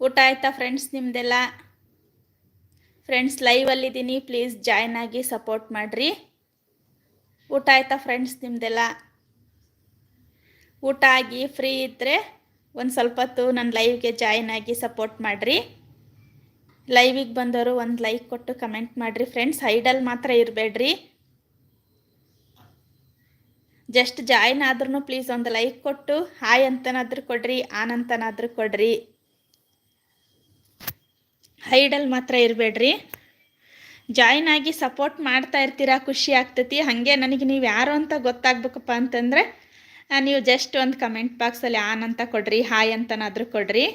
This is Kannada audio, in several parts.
ಊಟ ಆಯ್ತಾ ಫ್ರೆಂಡ್ಸ್ ನಿಮ್ದೆಲ್ಲ? ಫ್ರೆಂಡ್ಸ್ ಲೈವಲ್ಲಿದ್ದೀನಿ ಪ್ಲೀಸ್ ಜಾಯ್ನ್ ಆಗಿ ಸಪೋರ್ಟ್ ಮಾಡಿರಿ. ಊಟ ಆಯ್ತಾ ಫ್ರೆಂಡ್ಸ್ ನಿಮ್ದೆಲ್ಲ? ಊಟ ಆಗಿ ಫ್ರೀ ಇದ್ದರೆ ಒಂದು ಸ್ವಲ್ಪ ಹೊತ್ತು ನನ್ನ ಲೈವ್ಗೆ ಜಾಯ್ನ್ ಆಗಿ ಸಪೋರ್ಟ್ ಮಾಡಿರಿ. ಲೈವಿಗೆ ಬಂದವರು ಒಂದು ಲೈಕ್ ಕೊಟ್ಟು ಕಮೆಂಟ್ ಮಾಡಿರಿ ಫ್ರೆಂಡ್ಸ್ ಹೈಡಲ್ಲಿ ಮಾತ್ರ ಇರಬೇಡ್ರಿ. ಜಸ್ಟ್ ಜಾಯ್ನ್ ಆದ್ರೂ ಪ್ಲೀಸ್ ಒಂದು ಲೈಕ್ ಕೊಟ್ಟು ಹಾಯ್ ಅಂತನಾದರೂ ಕೊಡ್ರಿ ಆನ್ ಅಂತನಾದ್ರೂ ಕೊಡ್ರಿ. ಹೈಡಲ್ಲಿ ಮಾತ್ರ ಇರಬೇಡ್ರಿ. ಜಾಯ್ನ್ ಆಗಿ ಸಪೋರ್ಟ್ ಮಾಡ್ತಾ ಇರ್ತೀರಾ, ಖುಷಿ ಆಗ್ತೈತಿ. ಹಾಗೆ ನನಗೆ ನೀವು ಯಾರು ಅಂತ ಗೊತ್ತಾಗ್ಬೇಕಪ್ಪ ಅಂತಂದರೆ ನೀವು ಜಸ್ಟ್ ಒಂದು ಕಮೆಂಟ್ ಬಾಕ್ಸಲ್ಲಿ ಆನ್ ಅಂತ ಕೊಡ್ರಿ ಹಾಯ್ ಅಂತನಾದರೂ ಕೊಡ್ರಿ.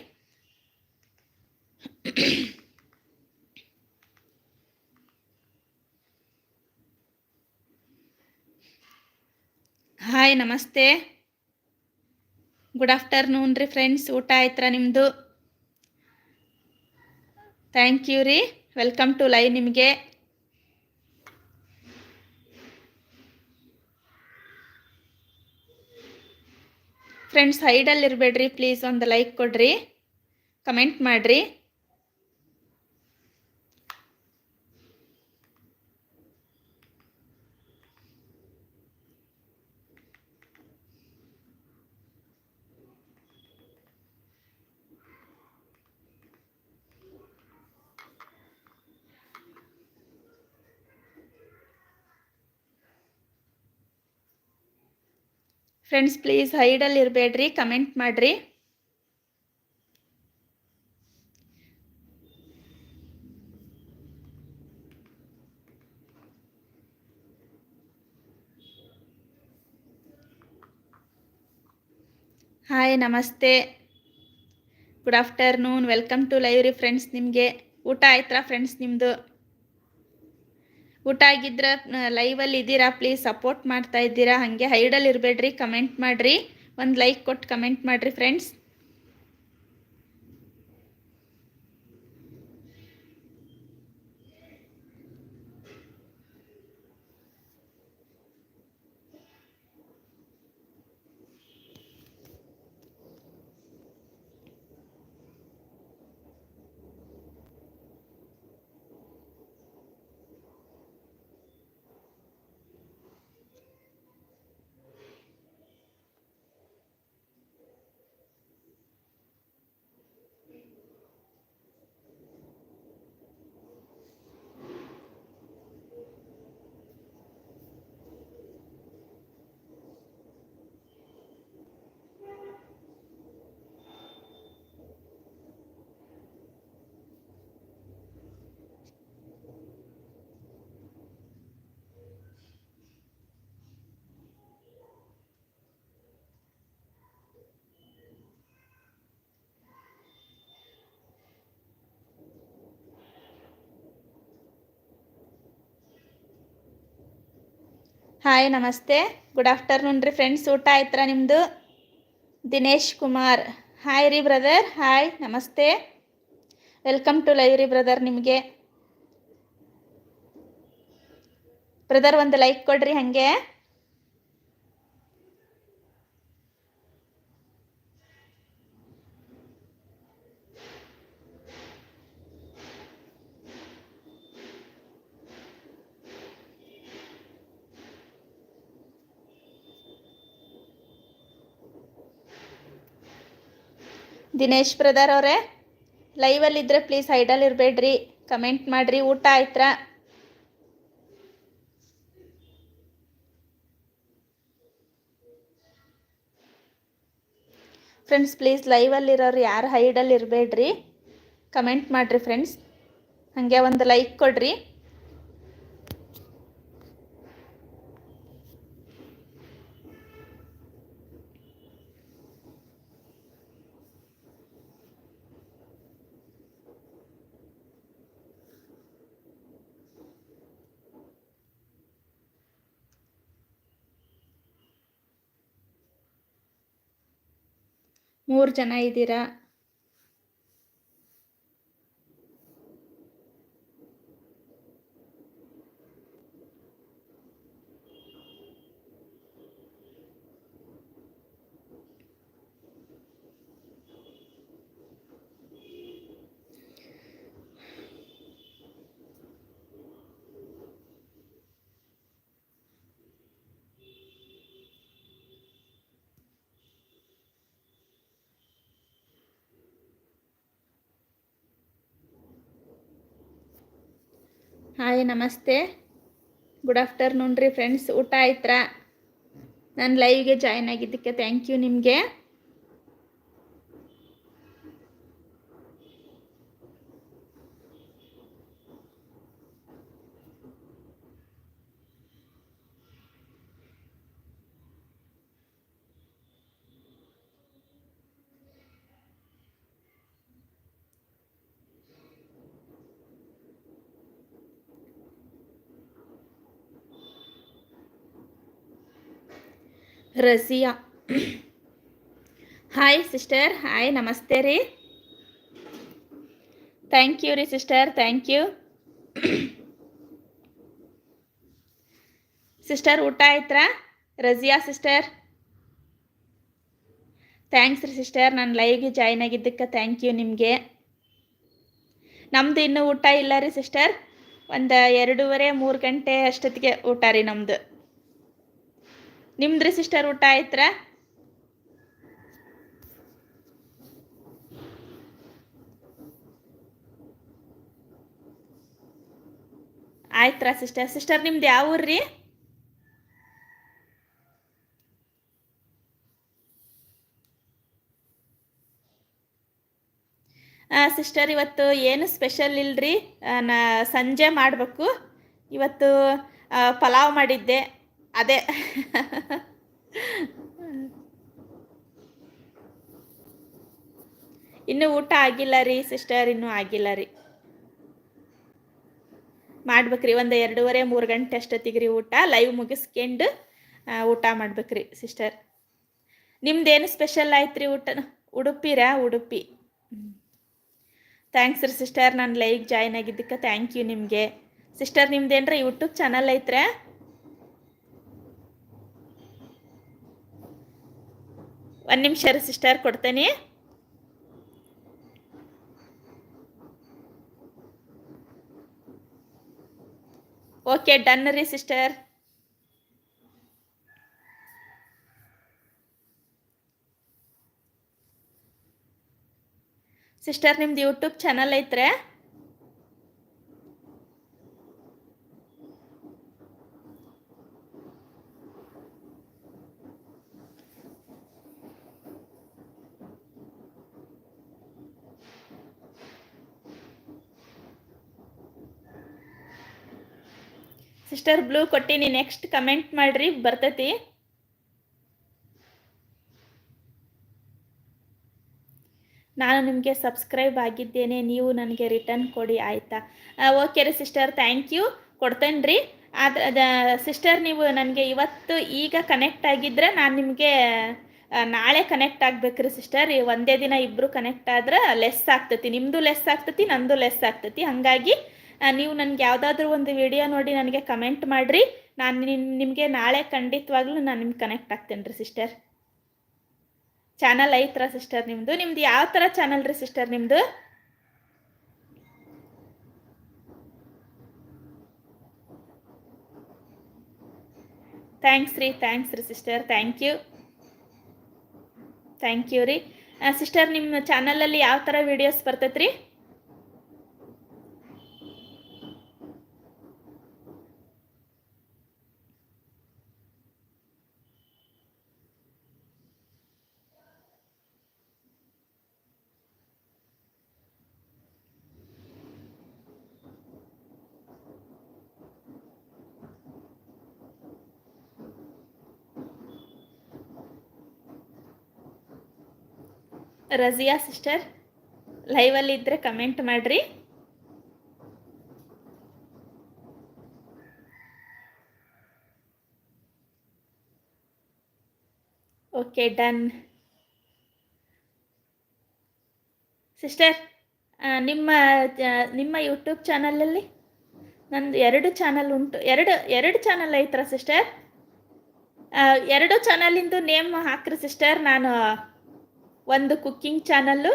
ಹಾಯ್ ನಮಸ್ತೆ. ಗುಡ್ ಆಫ್ಟರ್ನೂನ್ ರೀ ಫ್ರೆಂಡ್ಸ್ ಊಟ ಆಯ್ತಾ ನಿಮ್ಮದು ಥ್ಯಾಂಕ್ ಯು ರೀ ವೆಲ್ಕಮ್ ಟು ಲೈವ್ ನಿಮಗೆ. ಫ್ರೆಂಡ್ಸ್ ಹೈಡಲ್ಲಿ ಇರಬೇಡ್ರಿ ಪ್ಲೀಸ್ ಒಂದು ಲೈಕ್ ಕೊಡ್ರಿ. ಕಮೆಂಟ್ ಮಾಡಿರಿ. ಫ್ರೆಂಡ್ಸ್ ಪ್ಲೀಸ್ ಹೈಡಲ್ಲಿ ಇರಬೇಡ್ರಿ ಕಮೆಂಟ್ ಮಾಡಿರಿ. ಹಾಯ್ ನಮಸ್ತೆ. Good afternoon welcome to live ರೀ ಫ್ರೆಂಡ್ಸ್ ನಿಮಗೆ. ಊಟ ಆಯ್ತಾ ಫ್ರೆಂಡ್ಸ್ ನಿಮ್ಮದು ಊಟ ಆಗಿದ್ರೆ ಲೈವಲ್ಲಿ ಇದ್ದೀರಾ? ಪ್ಲೀಸ್ ಸಪೋರ್ಟ್ ಮಾಡ್ತಾ ಇದ್ದೀರಾ? ಹಾಗೆ ಹೈಡಲ್ಲಿ ಇರಬೇಡ್ರಿ ಕಮೆಂಟ್ ಮಾಡಿರಿ. ಒಂದು ಲೈಕ್ ಕೊಟ್ಟು ಕಮೆಂಟ್ ಮಾಡಿರಿ ಫ್ರೆಂಡ್ಸ್ ಹಾಯ್, ನಮಸ್ತೆ. ಗುಡ್ ಆಫ್ಟರ್ನೂನ್ ರೀ ಫ್ರೆಂಡ್ಸ್ ಊಟ ಆಯ್ತಾ ನಿಮ್ಮದು ದಿನೇಶ್ ಕುಮಾರ್. ಹಾಯ್ ರೀ ಬ್ರದರ್ ಹಾಯ್ ನಮಸ್ತೆ. ವೆಲ್ಕಮ್ ಟು ಲೈವ್ ರೀ ಬ್ರದರ್ ನಿಮಗೆ. ಬ್ರದರ್ ಒಂದು ಲೈಕ್ ಕೊಡ್ರಿ ಹಾಗೆ. ದಿನೇಶ್ ಬ್ರದರ್ ಅವರೇ ಲೈವಲ್ಲಿ ಇದ್ರೆ ಪ್ಲೀಸ್ ಐಡಲ್ ಇರಬೇಡ್ರಿ ಕಮೆಂಟ್ ಮಾಡಿರಿ, ಊಟ ಆಯ್ತಾ? ಫ್ರೆಂಡ್ಸ್ ಪ್ಲೀಸ್ ಲೈವಲ್ಲಿರೋರು ಯಾರು ಹೈಡಲ್ಲಿ ಇರಬೇಡ್ರಿ ಕಮೆಂಟ್ ಮಾಡಿರಿ ಫ್ರೆಂಡ್ಸ್ ಹಾಗೆ ಒಂದು ಲೈಕ್ ಕೊಡ್ರಿ. ಮೂರು ಜನ ಇದ್ದೀರಾ? ನಮಸ್ತೆ. ಗುಡ್ ಆಫ್ಟರ್ನೂನ್ ರೀ ಫ್ರೆಂಡ್ಸ್ ಊಟ ಆಯ್ತಾ ನಾನು ಲೈವ್ಗೆ ಜಾಯ್ನ್ ಆಗಿದ್ದಕ್ಕೆ ಥ್ಯಾಂಕ್ ಯು ನಿಮಗೆ. ರಜಿಯಾ ಹಾಯ್ ಸಿಸ್ಟರ್ ಹಾಯ್ ನಮಸ್ತೆ ರೀ. ಥ್ಯಾಂಕ್ ಯು ರೀ ಸಿಸ್ಟರ್ ಥ್ಯಾಂಕ್ ಯು ಸಿಸ್ಟರ್ ಊಟ ಆಯ್ತ್ರಾ? ರಜಿಯಾ ಸಿಸ್ಟರ್ ಥ್ಯಾಂಕ್ಸ್ ರೀ ಸಿಸ್ಟರ್ ನಾನು ಲೈವ್ಗೆ ಜಾಯ್ನ್ ಆಗಿದ್ದಕ್ಕೆ ಥ್ಯಾಂಕ್ ಯು ನಿಮಗೆ. ನಮ್ದು ಇನ್ನೂ ಊಟ ಇಲ್ಲ ರೀ ಸಿಸ್ಟರ್ ಒಂದು ಎರಡೂವರೆ, ಮೂರು ಗಂಟೆ ಅಷ್ಟೊತ್ತಿಗೆ ಊಟ ರೀ ನಮ್ಮದು ನಿಮ್ದ್ರಿ ಸಿಸ್ಟರ್ ಊಟ ಆಯ್ತ್ರ? ಆಯ್ತ್ರಾ ಸಿಸ್ಟರ್ ಸಿಸ್ಟರ್ ನಿಮ್ದು ಯಾವ ಊರ್ರಿ ಸಿಸ್ಟರ್ ಇವತ್ತು ಏನು ಸ್ಪೆಷಲ್ ಇಲ್ರಿ? ನಾ ಸಂಜೆ ಮಾಡಬೇಕು. ಇವತ್ತು ಪಲಾವ್ ಮಾಡಿದ್ದೆ. ಅದೇ. ಇನ್ನು ಊಟ ಆಗಿಲ್ಲ ರೀ ಸಿಸ್ಟರ್ ಇನ್ನೂ ಆಗಿಲ್ಲ ರೀ. ಮಾಡ್ಬೇಕ್ರಿ, ಒಂದು ಎರಡೂವರೆ, ಮೂರು ಗಂಟೆ ಅಷ್ಟೊತ್ತಿಗೆ ರೀ ಊಟ. ಲೈವ್ ಮುಗಿಸ್ಕೊಂಡು ಊಟ ಮಾಡ್ಬೇಕ್ರಿ ಸಿಸ್ಟರ್ ನಿಮ್ದೇನು ಸ್ಪೆಷಲ್ ಆಯ್ತು ರೀ ಊಟ? ಉಡುಪಿರಾ? ಉಡುಪಿ. ಥ್ಯಾಂಕ್ಸ್ ರೀ ಸಿಸ್ಟರ್ ನಾನು ಲೈವ್ ಜಾಯ್ನ್ ಆಗಿದ್ದಕ್ಕೆ ಥ್ಯಾಂಕ್ ಯು ನಿಮಗೆ. ಸಿಸ್ಟರ್ ನಿಮ್ದೇನ್ರ ಯೂಟ್ಯೂಬ್ ಚಾನಲ್ ಐತ್ರಾ? ಒಂದು ನಿಮಿಷ ಸಿಸ್ಟರ್ ಕೊಡ್ತೇನೆ. ಓಕೆ ಡನ್ ರೀ ಸಿಸ್ಟರ್ ಸಿಸ್ಟರ್ ನಿಮ್ದು ಯೂಟ್ಯೂಬ್ ಚಾನಲ್ ಐತ್ರೆ? ಸಿಸ್ಟರ್ ಬ್ಲೂ ಕೊಟ್ಟಿನಿ ನೆಕ್ಸ್ಟ್ ಕಮೆಂಟ್ ಮಾಡ್ರಿ, ಬರ್ತೈತಿ. ನಾನು ನಿಮಗೆ ಸಬ್ಸ್ಕ್ರೈಬ್ ಆಗಿದ್ದೇನೆ, ನೀವು ನನಗೆ ರಿಟರ್ನ್ ಕೊಡಿ, ಆಯಿತಾ? ಓಕೆ ರೀ ಸಿಸ್ಟರ್ ಥ್ಯಾಂಕ್ ಯು ಕೊಡ್ತೇನೆ ರೀ. ಸಿಸ್ಟರ್ ನೀವು ನನಗೆ ಇವತ್ತು ಈಗ ಕನೆಕ್ಟ್ ಆಗಿದ್ದರೆ ನಾನು ನಿಮಗೆ ನಾಳೆ ಕನೆಕ್ಟ್ ಆಗ್ಬೇಕ್ರಿ ಸಿಸ್ಟರ್ ಒಂದೇ ದಿನ ಇಬ್ಬರು ಕನೆಕ್ಟ್ ಆದ್ರೆ ಲೆಸ್ ಆಗ್ತತಿ. ನಿಮ್ಮದು ಲೆಸ್ ಆಗ್ತತಿ, ನಂದು ಲೆಸ್ ಆಗ್ತತಿ. ಹಾಗಾಗಿ ನೀವು ನನಗೆ ಯಾವುದಾದ್ರೂ ಒಂದು ವಿಡಿಯೋ ನೋಡಿ ನನಗೆ ಕಮೆಂಟ್ ಮಾಡಿರಿ. ನಾನು ನಿಮಗೆ ನಾಳೆ ಖಂಡಿತವಾಗ್ಲೂ ನಾನು ನಿಮ್ಗೆ ಕನೆಕ್ಟ್ ಆಗ್ತೇನೆ ರೀ ಸಿಸ್ಟರ್ ಚಾನಲ್ ಐತ್ರ ಸಿಸ್ಟರ್ ನಿಮ್ಮದು ನಿಮ್ದು ಯಾವ ಥರ ಚಾನಲ್ ರೀ ಸಿಸ್ಟರ್ ನಿಮ್ಮದು ಥ್ಯಾಂಕ್ಸ್ ರೀ ಥ್ಯಾಂಕ್ಸ್ ರೀ sister thank you thank you ರೀ. ಸಿಸ್ಟರ್ ನಿಮ್ಮ ಚಾನಲಲ್ಲಿ ಯಾವ ಥರ ವಿಡಿಯೋಸ್ ಬರ್ತೈತೆ ರೀ ರಜಿಯಾ ಸಿಸ್ಟರ್ ಲೈವಲ್ಲಿ ಇದ್ದರೆ ಕಮೆಂಟ್ ಮಾಡಿರಿ. ಓಕೆ ಡನ್ ಸಿಸ್ಟರ್ ನಿಮ್ಮ ನಿಮ್ಮ ಯೂಟ್ಯೂಬ್ ಚಾನಲಲ್ಲಿ ನಂದು ಎರಡು ಚಾನಲ್ ಉಂಟು. ಎರಡು ಎರಡು ಚಾನಲ್ ಐತ್ರ ಸಿಸ್ಟರ್ ಎರಡು ಚಾನಲಿಂದು ನೇಮ್ ಹಾಕ್ರಿ ಸಿಸ್ಟರ್ ನಾನು ಒಂದು ಕುಕ್ಕಿಂಗ್ ಚಾನಲ್ಲು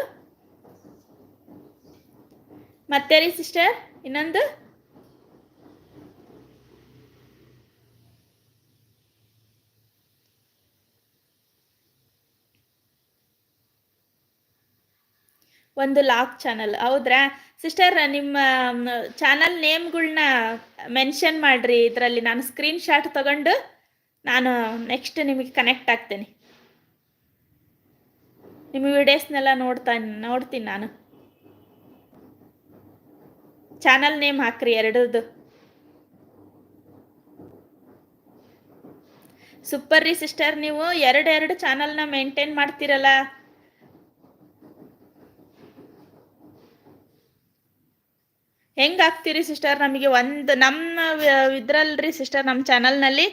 ಮತ್ತೆ ರೀ ಸಿಸ್ಟರ್ ಇನ್ನೊಂದು? ಒಂದು ಲಾಕ್ ಚಾನಲ್ ಹೌದ್ರಾ? ಸಿಸ್ಟರ್ ನಿಮ್ಮ ಚಾನಲ್ ನೇಮ್ಗಳನ್ನ ಮೆನ್ಷನ್ ಮಾಡಿರಿ ಇದರಲ್ಲಿ. ನಾನು ಸ್ಕ್ರೀನ್ ಶಾಟ್ ತಗೊಂಡು ನಾನು ನೆಕ್ಸ್ಟ್ ನಿಮಗೆ ಕನೆಕ್ಟ್ ಆಗ್ತೇನೆ. ನಿಮ್ಮ ವಿಡಿಯೋಸ್ನೆಲ್ಲ ನೋಡ್ತಾ ನೋಡ್ತೀನಿ ನಾನು. ಚಾನಲ್ ನೇಮ್ ಹಾಕ್ರಿ ಎರಡರದ್ದು. ಸೂಪರ್ ರೀ ಸಿಸ್ಟರ್ ನೀವು ಎರಡೆರಡು ಎರಡು ಚಾನಲ್ನ ಮೇಂಟೈನ್ ಮಾಡ್ತೀರಲ್ಲ? ಹೆಂಗೆ ಹಾಕ್ತೀರಿ ಸಿಸ್ಟರ್ ನಮಗೆ ಒಂದು ನಮ್ಮ ಇದ್ರಲ್ರಿ ಸಿಸ್ಟರ್ ನಮ್ಮ ಚಾನಲ್ನಲ್ಲಿ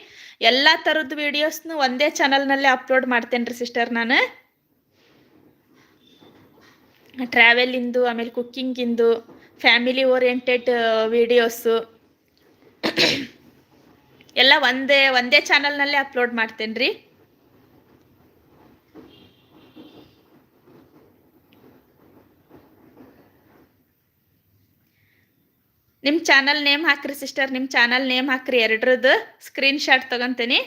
ಎಲ್ಲ ಥರದ ವಿಡಿಯೋಸ್ನು ಒಂದೇ ಚಾನಲ್ನಲ್ಲೇ ಅಪ್ಲೋಡ್ ಮಾಡ್ತೇನೆ ರೀ ಸಿಸ್ಟರ್ ನಾನು. ಟ್ರಾವೆಲಿಂದು ಆಮೇಲೆ ಕುಕ್ಕಿಂಗಿಂದು ಫ್ಯಾಮಿಲಿ ಓರಿಯೆಂಟೆಡ್ ವಿಡಿಯೋಸು ಎಲ್ಲ ಒಂದೇ ಒಂದೇ ಚಾನಲ್ನಲ್ಲೇ ಅಪ್ಲೋಡ್ ಮಾಡ್ತೇನೆ ರೀ. ನಿಮ್ಮ ಚಾನಲ್ ನೇಮ್ ಹಾಕ್ರಿ ಸಿಸ್ಟರ್ ನಿಮ್ಮ ಚಾನಲ್ ನೇಮ್ ಹಾಕ್ರಿ. ಎರಡರದ್ದು ಸ್ಕ್ರೀನ್ ಶಾಟ್ ತಗೊಂತೀನಿ.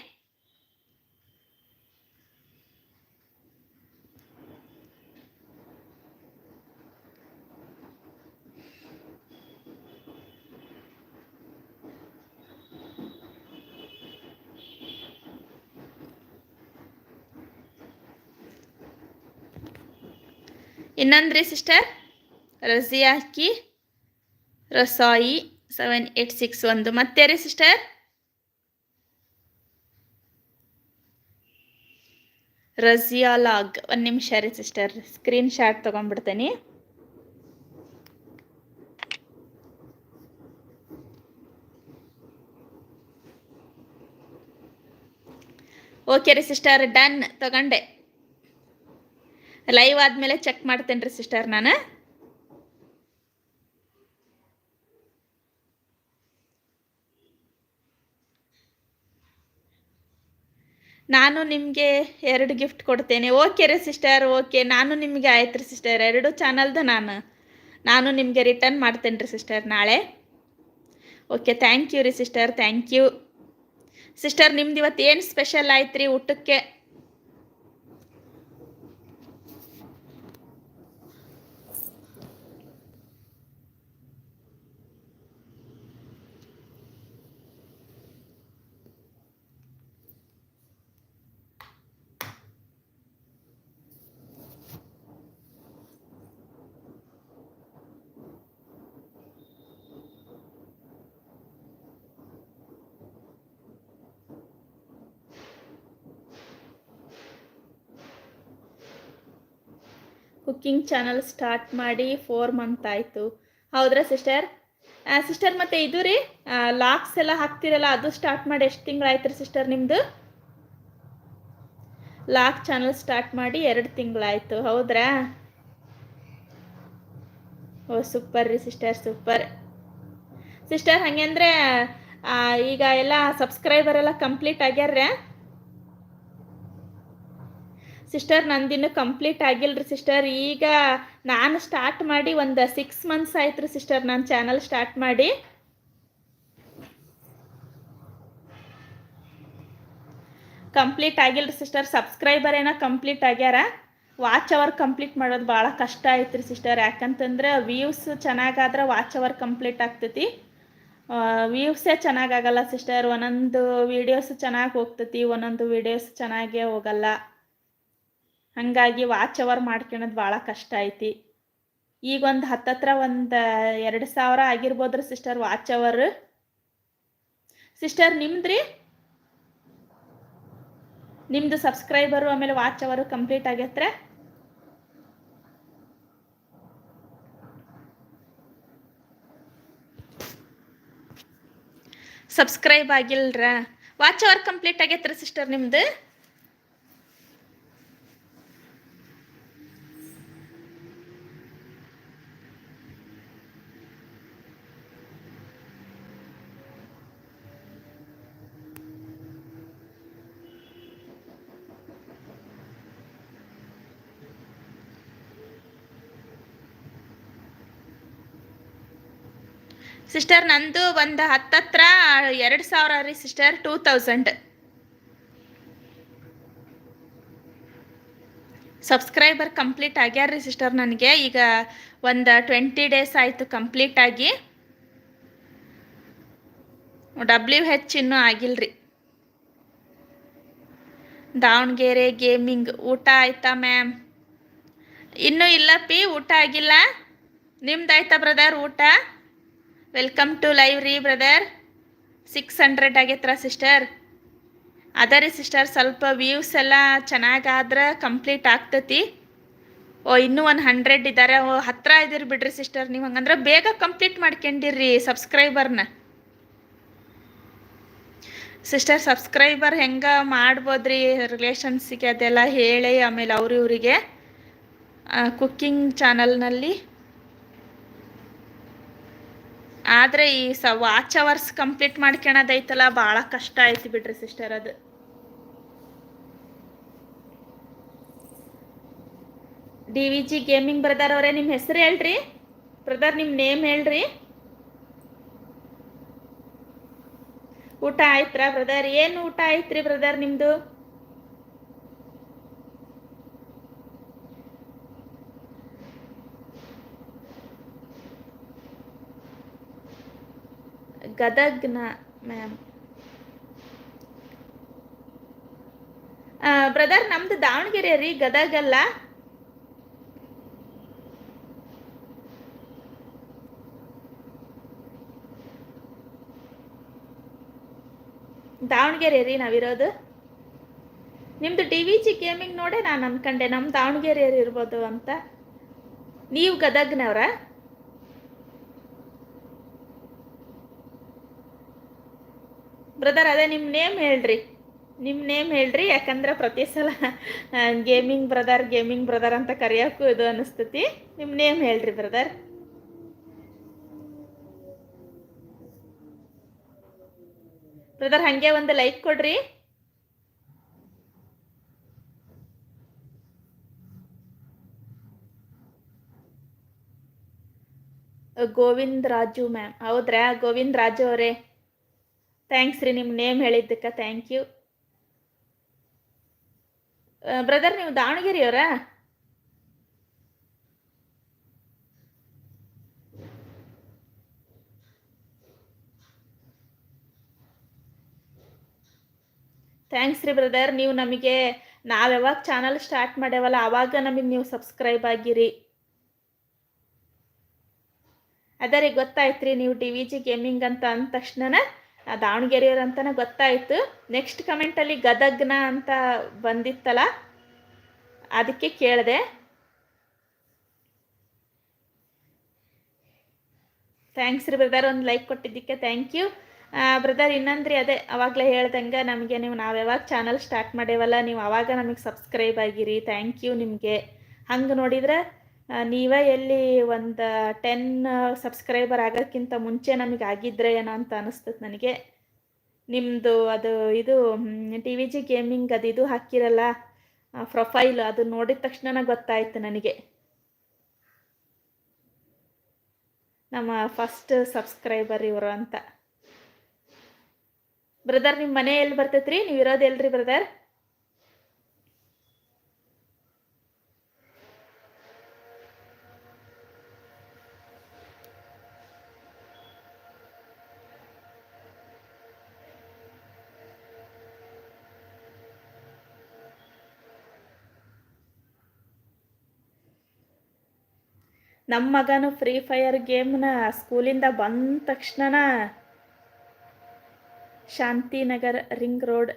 ಇನ್ನೊಂದ್ರಿ ಸಿಸ್ಟರ್ ರಜಿಯಾಕಿ ರಸಾಯಿ ಸೆವೆನ್ ಏಟ್ ಸಿಕ್ಸ್ ಒಂದು. ಮತ್ತೆ ರೀ ಸಿಸ್ಟರ್ ರಜಿಯಾ ಲಾಗ್. ಒಂದು ನಿಮಿಷ ರೀ ಸಿಸ್ಟರ್ ಸ್ಕ್ರೀನ್ ಶಾಟ್ ತೊಗೊಂಡ್ಬಿಡ್ತೇನೆ. ಓಕೆ ರೀ ಸಿಸ್ಟರ್ ಡನ್ ತಗೊಂಡೆ. ಲೈವ್ ಆದ್ಮೇಲೆ ಚೆಕ್ ಮಾಡ್ತೇನೆ ರೀ ಸಿಸ್ಟರ್ ನಾನು. ನಾನು ನಿಮಗೆ ಎರಡು ಗಿಫ್ಟ್ ಕೊಡ್ತೇನೆ. ಓಕೆ ರೀ ಸಿಸ್ಟರ್ ಓಕೆ ನಾನು ನಿಮಗೆ ಆಯ್ತು ರೀ ಸಿಸ್ಟರ್ ಎರಡು ಚಾನಲ್ದ ನಾನು. ನಾನು ನಿಮಗೆ ರಿಟರ್ನ್ ಮಾಡ್ತೇನೆ ರೀ ಸಿಸ್ಟರ್ ನಾಳೆ. ಓಕೆ ಥ್ಯಾಂಕ್ ಯು ರೀ ಸಿಸ್ಟರ್ ಥ್ಯಾಂಕ್ ಯು ಸಿಸ್ಟರ್ ನಿಮ್ದು ಇವತ್ತು ಏನು ಸ್ಪೆಷಲ್ ಆಯ್ತು ರೀ ಊಟಕ್ಕೆ? ಕುಕ್ಕಿಂಗ್ ಚಾನಲ್ ಸ್ಟಾರ್ಟ್ ಮಾಡಿ ಫೋರ್ ಮಂತ್ ಆಯಿತು. ಹೌದ್ರಾ ಸಿಸ್ಟರ್ ಸಿಸ್ಟರ್ ಮತ್ತೆ ಇದು ರೀ ಲಾಕ್ಸ್ ಎಲ್ಲ ಹಾಕ್ತಿರಲ್ಲ, ಅದು ಸ್ಟಾರ್ಟ್ ಮಾಡಿ ಎಷ್ಟು ತಿಂಗಳಾಯ್ತು ರೀ ಸಿಸ್ಟರ್ ನಿಮ್ದು? ಲಾಕ್ ಚಾನಲ್ ಸ್ಟಾರ್ಟ್ ಮಾಡಿ ಎರಡು ತಿಂಗಳಾಯ್ತು ಹೌದ್ರಾ? ಓ ಸೂಪರ್ ರೀ ಸಿಸ್ಟರ್ ಸೂಪರ್ ಸಿಸ್ಟರ್ ಹಾಗೆಂದ್ರೆ ಈಗ ಎಲ್ಲ ಸಬ್ಸ್ಕ್ರೈಬರ್ ಎಲ್ಲ ಕಂಪ್ಲೀಟ್ ಆಗ್ಯಾರ್ರೆ? ಸಿಸ್ಟರ್ ನಂದಿನ್ನು ಕಂಪ್ಲೀಟ್ ಆಗಿಲ್ಲ ರೀ ಸಿಸ್ಟರ್ ಈಗ ನಾನು ಸ್ಟಾರ್ಟ್ ಮಾಡಿ ಒಂದು ಸಿಕ್ಸ್ ಮಂತ್ಸ್ ಆಯ್ತು ರೀ ಸಿಸ್ಟರ್ ನಾನು ಚಾನಲ್ ಸ್ಟಾರ್ಟ್ ಮಾಡಿ. ಕಂಪ್ಲೀಟ್ ಆಗಿಲ್ಲ ರೀ ಸಿಸ್ಟರ್ ಸಬ್ಸ್ಕ್ರೈಬರ್ ಏನೋ ಕಂಪ್ಲೀಟ್ ಆಗ್ಯಾರ? ವಾಚ್ ಅವರ್ ಕಂಪ್ಲೀಟ್ ಮಾಡೋದು ಭಾಳ ಕಷ್ಟ ಆಯ್ತು ರೀ ಸಿಸ್ಟರ್ ಯಾಕಂತಂದ್ರೆ ವ್ಯೂಸ್ ಚೆನ್ನಾಗಾದ್ರೆ ವಾಚ್ ಅವರ್ ಕಂಪ್ಲೀಟ್ ಆಗ್ತೈತಿ. ವ್ಯೂಸೇ ಚೆನ್ನಾಗಾಗಲ್ಲ ಸಿಸ್ಟರ್ ಒಂದೊಂದು ವೀಡಿಯೋಸ್ ಚೆನ್ನಾಗಿ ಹೋಗ್ತೈತಿ, ಒಂದೊಂದು ವೀಡಿಯೋಸ್ ಚೆನ್ನಾಗೇ ಹೋಗಲ್ಲ. ಹಾಗಾಗಿ ವಾಚ್ ಅವರ್ ಮಾಡ್ಕೊಳೋದು ಭಾಳ ಕಷ್ಟ ಐತಿ. ಈಗ ಒಂದು ಹತ್ತತ್ರ ಒಂದು ಎರಡು ಸಾವಿರ ಆಗಿರ್ಬೋದ್ರಿ ಸಿಸ್ಟರ್ ವಾಚ್ ಅವರ್ ಸಿಸ್ಟರ್ ನಿಮ್ದು ರೀ ನಿಮ್ಮದು ಸಬ್ಸ್ಕ್ರೈಬರು ಆಮೇಲೆ ವಾಚ್ ಅವರು ಕಂಪ್ಲೀಟ್ ಆಗೈತ್ರೆ? ಸಬ್ಸ್ಕ್ರೈಬ್ ಆಗಿಲ್ರ? ವಾಚ್ ಅವರ್ ಕಂಪ್ಲೀಟ್ ಆಗೈತ್ರಿ ಸಿಸ್ಟರ್ ನಿಮ್ದು? ಸಿಸ್ಟರ್ ನಂದು ಒಂದು ಹತ್ತತ್ರ, ಎರಡು ಸಾವಿರ ರೀ sister two thousand subscriber complete ಆಗ್ಯಾರ ರೀ ಸಿಸ್ಟರ್ ನನಗೆ. ಈಗ ಒಂದು ಟ್ವೆಂಟಿ ಡೇಸ್ ಆಯಿತು ಕಂಪ್ಲೀಟ್ ಆಗಿ. ಡಬ್ಲ್ಯೂ ಹೆಚ್ ಇನ್ನೂ ಆಗಿಲ್ರಿ. ದಾವಣಗೆರೆ ಗೇಮಿಂಗ್ ಊಟ ಆಯ್ತಾ ಮ್ಯಾಮ್ ಇನ್ನೂ ಇಲ್ಲ ಪಿ, ಊಟ ಆಗಿಲ್ಲ. ನಿಮ್ದು ಆಯ್ತಾ ಬ್ರದರ್ ಊಟ? ವೆಲ್ಕಮ್ ಟು ಲೈವ್ ರೀ ಬ್ರದರ್ ಸಿಕ್ಸ್ ಹಂಡ್ರೆಡ್ ಆಗೈತ್ರ ಸಿಸ್ಟರ್ ಅದ ರೀ ಸಿಸ್ಟರ್ ಸ್ವಲ್ಪ ವ್ಯೂಸ್ ಎಲ್ಲ ಚೆನ್ನಾಗಾದ್ರೆ ಕಂಪ್ಲೀಟ್ ಆಗ್ತತಿ. ಓ, ಇನ್ನೂ ಒಂದು ಹಂಡ್ರೆಡ್ ಇದ್ದಾರೆ ಓ, ಹತ್ರ ಇದ್ದೀರಿ ಬಿಡ್ರಿ ಸಿಸ್ಟರ್ ನೀವು ಹಂಗಂದ್ರೆ ಬೇಗ ಕಂಪ್ಲೀಟ್ ಮಾಡ್ಕೊಂಡಿರಿ ಸಬ್ಸ್ಕ್ರೈಬರ್ನ ಸಿಸ್ಟರ್ ಸಬ್ಸ್ಕ್ರೈಬರ್ ಹೆಂಗೆ ಮಾಡ್ಬೋದ್ರಿ ರಿಲೇಷನ್ಸಿಗೆ ಅದೆಲ್ಲ ಹೇಳಿ, ಆಮೇಲೆ ಅವ್ರ ಇವರಿಗೆ ಕುಕ್ಕಿಂಗ್ ಚಾನಲ್ನಲ್ಲಿ ಆದರೆ ಈ ಸ ವಾಚ್ ಅವರ್ಸ್ ಕಂಪ್ಲೀಟ್ ಮಾಡ್ಕೊಳೋದೈತಲ್ಲ ಭಾಳ ಕಷ್ಟ ಆಯ್ತು ಬಿಡ್ರಿ ಸಿಸ್ಟರ್ ಅದು. D V G gaming brother ಅವರೇ ನಿಮ್ಮ ಹೆಸರು ಹೇಳ್ರಿ? ಬ್ರದರ್ ನಿಮ್ಮ ನೇಮ್ ಹೇಳ್ರಿ? ಊಟ ಆಯ್ತ್ರಾ ಬ್ರದರ್ ಏನು ಊಟ ಆಯ್ತ್ರಿ ಬ್ರದರ್ ನಿಮ್ಮದು ಗದಗ್ನ ಮ್ಯಾಮ್ ಬ್ರದರ್ ನಮ್ದು ದಾವಣಗೆರೆ ರೀ ಗದಗಲ್ಲ ದಾವಣಗೆರೆ ರೀ ನಾವಿರೋದು. ನಿಮ್ದು ಟಿ ವಿ ಜಿ ಗೇಮಿಂಗ್ ನೋಡೇ ನಾನು ಅನ್ಕೊಂಡೆ ನಮ್ಮ ದಾವಣಗೆರೆ ಇರ್ಬೋದು ಅಂತ. ನೀವು ಗದಗ್ನವ್ರ? ಬ್ರದರ್ ಅದೇ ನಿಮ್ಮ ನೇಮ್ ಹೇಳ್ರಿ. ನಿಮ್ಮ ನೇಮ್ ಹೇಳ್ರಿ, ಯಾಕಂದ್ರೆ ಪ್ರತಿ ಸಲ ಗೇಮಿಂಗ್ ಬ್ರದರ್ ಗೇಮಿಂಗ್ ಬ್ರದರ್ ಅಂತ ಕರೆಯೋಕ್ಕೂ ಇದು ಅನಿಸ್ತತಿ. ನಿಮ್ಮ ನೇಮ್ ಹೇಳ್ರಿ ಬ್ರದರ್ ಬ್ರದರ್ ಹಾಗೆ ಒಂದು ಲೈಕ್ ಕೊಡ್ರಿ. ಗೋವಿಂದ್ ರಾಜು ಮ್ಯಾಮ್ ಹೌದ್ರಾ? ಗೋವಿಂದ್ ರಾಜು ಅವರೇ. ಥ್ಯಾಂಕ್ಸ್ ರೀ ನಿಮ್ಮ ನೇಮ್ ಹೇಳಿದ್ದಕ್ಕೆ ಥ್ಯಾಂಕ್ ಯು ಬ್ರದರ್ ನೀವು ದಾವಣಗೆರೆಯವರಾ ಥ್ಯಾಂಕ್ಸ್ ರೀ ಬ್ರದರ್ ನೀವು ನಮಗೆ ನಾವು ಯಾವಾಗ ಚಾನಲ್ ಸ್ಟಾರ್ಟ್ ಮಾಡ್ಯಾವಲ್ಲ ಆವಾಗ ನಮಗೆ ನೀವು ಸಬ್ಸ್ಕ್ರೈಬ್ ಆಗಿರಿ. ಅದರಿ ಗೊತ್ತಾಯ್ತು ರೀ ನೀವು ಟಿ ವಿ ಜಿ ಗೇಮಿಂಗ್ ಅಂತ ಅಂದ ತಕ್ಷಣ ದಾವಣಗೆರೆಯವ್ರು ಅಂತಾನೆ ಗೊತ್ತಾಯಿತು. ನೆಕ್ಸ್ಟ್ ಕಮೆಂಟಲ್ಲಿ ಗದಗ್ನ ಅಂತ ಬಂದಿತ್ತಲ್ಲ, ಅದಕ್ಕೆ ಕೇಳಿದೆ. ಥ್ಯಾಂಕ್ಸ್ ರೀ ಬ್ರದರ್ ಒಂದು ಲೈಕ್ ಕೊಟ್ಟಿದ್ದಕ್ಕೆ ಥ್ಯಾಂಕ್ ಯು ಬ್ರದರ್ ಇನ್ನೊಂದ್ರಿ ಅದೇ, ಅವಾಗಲೇ ಹೇಳ್ದಂಗೆ ನಮಗೆ ನೀವು ನಾವು ಯಾವಾಗ ಚಾನಲ್ ಸ್ಟಾರ್ಟ್ ಮಾಡೇವಲ್ಲ, ನೀವು ಅವಾಗ ನಮಗೆ ಸಬ್ಸ್ಕ್ರೈಬ್ ಆಗಿರಿ ಥ್ಯಾಂಕ್ ಯು ನಿಮಗೆ. ಹಂಗೆ ನೋಡಿದ್ರೆ ನೀವೇ ಎಲ್ಲಿ ಒಂದು ಟೆನ್ ಸಬ್ಸ್ಕ್ರೈಬರ್ ಆಗೋಕ್ಕಿಂತ ಮುಂಚೆ ನಮಗೆ ಆಗಿದ್ರೆ ಏನೋ ಅಂತ ಅನಿಸ್ತದೆ ನನಗೆ. ನಿಮ್ಮದು ಅದು, ಇದು ಟಿ ವಿ ಜಿ ಗೇಮಿಂಗ್ ಅದು ಇದು ಹಾಕಿರಲ್ಲ ಪ್ರೊಫೈಲ್ ಅದು ನೋಡಿದ ತಕ್ಷಣ ಗೊತ್ತಾಯ್ತು ನನಗೆ. ನಮ್ಮ ಫಸ್ಟ್ ಸಬ್ಸ್ಕ್ರೈಬರ್ ಇವರು ಅಂತ. ಬ್ರದರ್ ನಿಮ್ಮ ಮನೆ ಎಲ್ಲಿ ಬರ್ತೈತ್ರಿ? ನೀವು ಇರೋದು ಎಲ್ರಿ ಬ್ರದರ್ ನಮ್ಮ ಮಗನು ಫ್ರೀ ಫೈರ್ ಗೇಮ್ನ ಸ್ಕೂಲಿಂದ ಬಂದ ತಕ್ಷಣ ಶಾಂತಿನಗರ್ ರಿಂಗ್ ರೋಡ್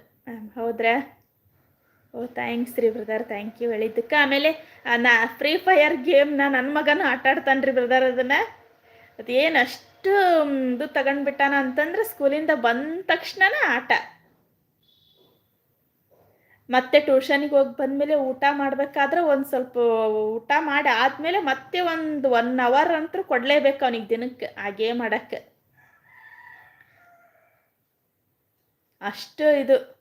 ಹೌದ್ರಾ? ಓ ಥ್ಯಾಂಕ್ಸ್ ರೀ ಬ್ರದರ್ ಥ್ಯಾಂಕ್ ಯು ಹೇಳಿದ್ದಕ್ಕೆ. ಆಮೇಲೆ ನಾ ಫ್ರೀ ಫೈರ್ ಗೇಮ್ನ ನನ್ನ ಮಗನೂ ಆಟ ಆಡ್ತಾನೆ ರೀ ಬ್ರದರ್ ಅದನ್ನು. ಅದೇನು ಅಷ್ಟು ಇದು ತಗೊಂಡ್ಬಿಟ್ಟಾನ ಅಂತಂದ್ರೆ ಸ್ಕೂಲಿಂದ ಬಂದ ತಕ್ಷಣ ಆಟ. ಮತ್ತೆ ಟ್ಯೂಷನಿಗೆ ಹೋಗಿ ಬಂದಮೇಲೆ ಊಟ ಮಾಡಬೇಕಾದ್ರೆ ಒಂದು ಸ್ವಲ್ಪ ಊಟ ಮಾಡಿ ಆದಮೇಲೆ ಮತ್ತೆ ಒಂದು ಒನ್ ಅವರ್ ಅಂತೂ ಕೊಡಲೇಬೇಕು ಅವನಿಗೆ ದಿನಕ್ಕೆ, ಹಾಗೇ ಮಾಡಕ್ಕೆ. ಅಷ್ಟು ಇದು.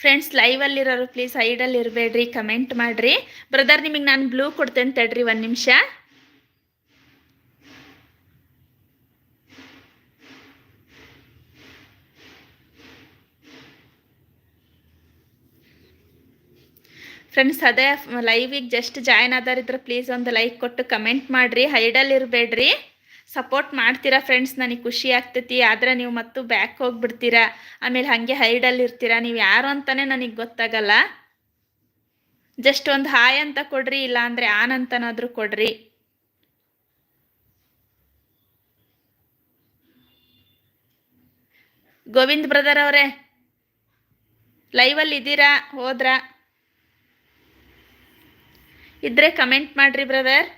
ಫ್ರೆಂಡ್ಸ್ ಲೈವಲ್ಲಿರೋರು ಪ್ಲೀಸ್ ಸೈಡಲ್ಲಿ ಇರಬೇಡ್ರಿ ಕಮೆಂಟ್ ಮಾಡಿರಿ. ಬ್ರದರ್ ನಿಮಗೆ ನಾನು ಬ್ಲೂ ಕೊಡ್ತೇನೆ ತಡ್ರಿ ಒಂದು ನಿಮಿಷ. ಫ್ರೆಂಡ್ಸ್ ಅದೇ ಲೈವಿಗೆ ಜಸ್ಟ್ ಜಾಯ್ನ್ ಆದಾರಿದ್ರೆ ಪ್ಲೀಸ್ ಒಂದು ಲೈಕ್ ಕೊಟ್ಟು ಕಮೆಂಟ್ ಮಾಡಿರಿ. ಹೈಡಲ್ಲಿ ಇರಬೇಡ್ರಿ. ಸಪೋರ್ಟ್ ಮಾಡ್ತೀರಾ ಫ್ರೆಂಡ್ಸ್ ನನಗೆ ಖುಷಿ ಆಗ್ತೈತಿ. ಆದರೆ ನೀವು ಮತ್ತು ಬ್ಯಾಕ್ ಹೋಗ್ಬಿಡ್ತೀರಾ. ಆಮೇಲೆ ಹಾಗೆ ಹೈಡಲ್ಲಿ ಇರ್ತೀರಾ. ನೀವು ಯಾರು ಅಂತಲೇ ನನಗೆ ಗೊತ್ತಾಗಲ್ಲ. ಜಸ್ಟ್ ಒಂದು ಹಾಯ್ ಅಂತ ಕೊಡ್ರಿ, ಇಲ್ಲ ಅಂದರೆ ಆನ್ ಅಂತನಾದರೂ ಕೊಡ್ರಿ. ಗೋವಿಂದ್ ಬ್ರದರ್ ಅವರೇ ಲೈವಲ್ಲಿ ಇದ್ದೀರಾ? ಹೋದ್ರಾ? ಇದ್ರೆ ಕಮೆಂಟ್ ಮಾಡ್ರಿ ಬ್ರದರ್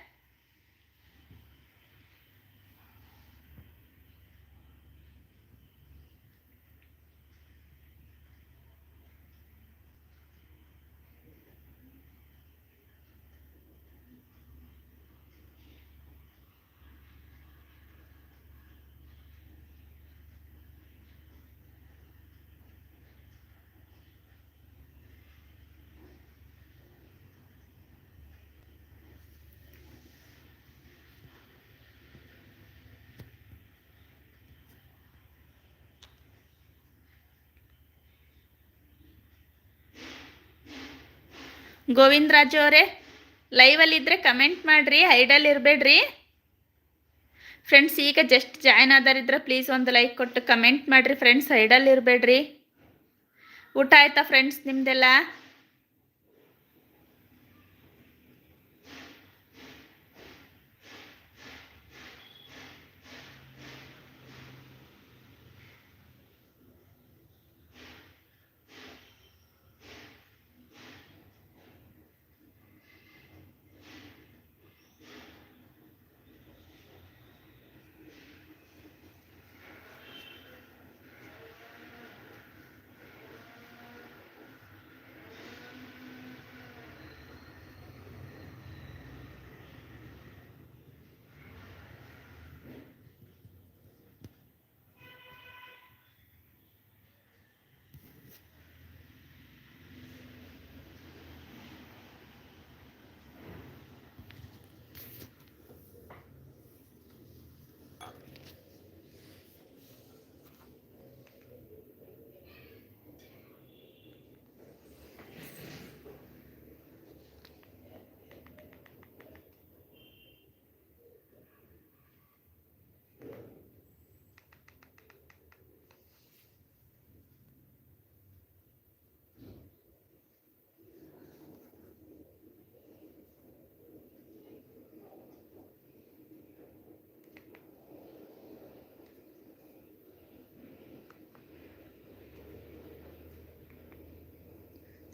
ಗೋವಿಂದ ರಾಜು ಅವರೇ ಲೈವಲ್ಲಿ ಇದ್ದರೆ ಕಮೆಂಟ್ ಮಾಡಿರಿ ಐಡಲ್ ಇರಬೇಡ್ರಿ. ಫ್ರೆಂಡ್ಸ್ ಈಗ ಜಸ್ಟ್ ಜಾಯ್ನ್ ಆದಾರಿದ್ರೆ ಪ್ಲೀಸ್ ಒಂದು ಲೈಕ್ ಕೊಟ್ಟು ಕಮೆಂಟ್ ಮಾಡಿರಿ. ಫ್ರೆಂಡ್ಸ್ ಐಡಲ್ ಇರಬೇಡ್ರಿ. ಊಟ ಆಯ್ತಾ ಫ್ರೆಂಡ್ಸ್ ನಿಮ್ದೆಲ್ಲ?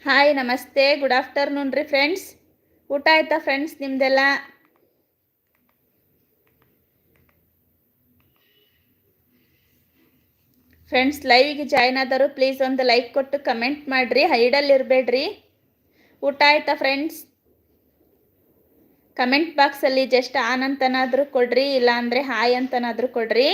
ಹಾಯ್ ನಮಸ್ತೆ. ಗುಡ್ ಆಫ್ಟರ್ನೂನ್ ರೀ ಫ್ರೆಂಡ್ಸ್ ಊಟ ಆಯ್ತಾ ಫ್ರೆಂಡ್ಸ್ ನಿಮ್ದೆಲ್ಲ? ಫ್ರೆಂಡ್ಸ್ ಲೈವ್ಗೆ ಜಾಯ್ನ್ ಆದರು ಪ್ಲೀಸ್ ಒಂದು ಲೈಕ್ ಕೊಟ್ಟು ಕಮೆಂಟ್ ಮಾಡಿರಿ. ಹೈಡಲ್ಲಿ ಇರಬೇಡ್ರಿ. ಊಟ ಆಯ್ತಾ ಫ್ರೆಂಡ್ಸ್ ಕಮೆಂಟ್ ಬಾಕ್ಸಲ್ಲಿ ಜಸ್ಟ್ ಆನ್ ಅಂತನಾದರೂ ಕೊಡ್ರಿ, ಇಲ್ಲಾಂದರೆ ಹಾಯ್ ಅಂತನಾದರೂ ಕೊಡ್ರಿ.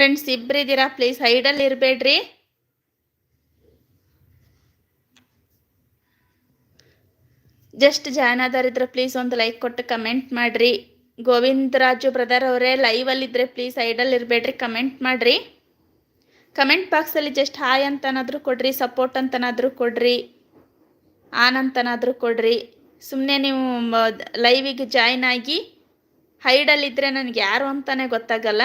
ಫ್ರೆಂಡ್ಸ್ ಇಬ್ಬರಿದ್ದೀರಾ ಪ್ಲೀಸ್ ಹೈಡಲ್ಲಿ ಇರಬೇಡ್ರಿ. ಜಸ್ಟ್ ಜಾಯ್ನ್ ಆದರಿದ್ರೆ ಪ್ಲೀಸ್ ಒಂದು ಲೈಕ್ ಕೊಟ್ಟು ಕಮೆಂಟ್ ಮಾಡಿರಿ. ಗೋವಿಂದರಾಜು ಬ್ರದರ್ ಅವರೇ ಲೈವಲ್ಲಿದ್ದರೆ ಪ್ಲೀಸ್ ಐಡಲ್ ಇರಬೇಡ್ರಿ ಕಮೆಂಟ್ ಮಾಡಿರಿ. ಕಮೆಂಟ್ ಬಾಕ್ಸಲ್ಲಿ ಜಸ್ಟ್ ಹಾಯ್ ಅಂತನಾದರೂ ಕೊಡ್ರಿ ಸಪೋರ್ಟ್ ಅಂತನಾದರೂ ಕೊಡ್ರಿ, ಆನ್ ಅಂತನಾದರೂ ಕೊಡ್ರಿ. ಸುಮ್ಮನೆ ನೀವು ಲೈವಿಗೆ ಜಾಯ್ನ್ ಆಗಿ ಹೈಡಲ್ಲಿದ್ದರೆ ನನಗೆ ಯಾರು ಅಂತಲೇ ಗೊತ್ತಾಗಲ್ಲ.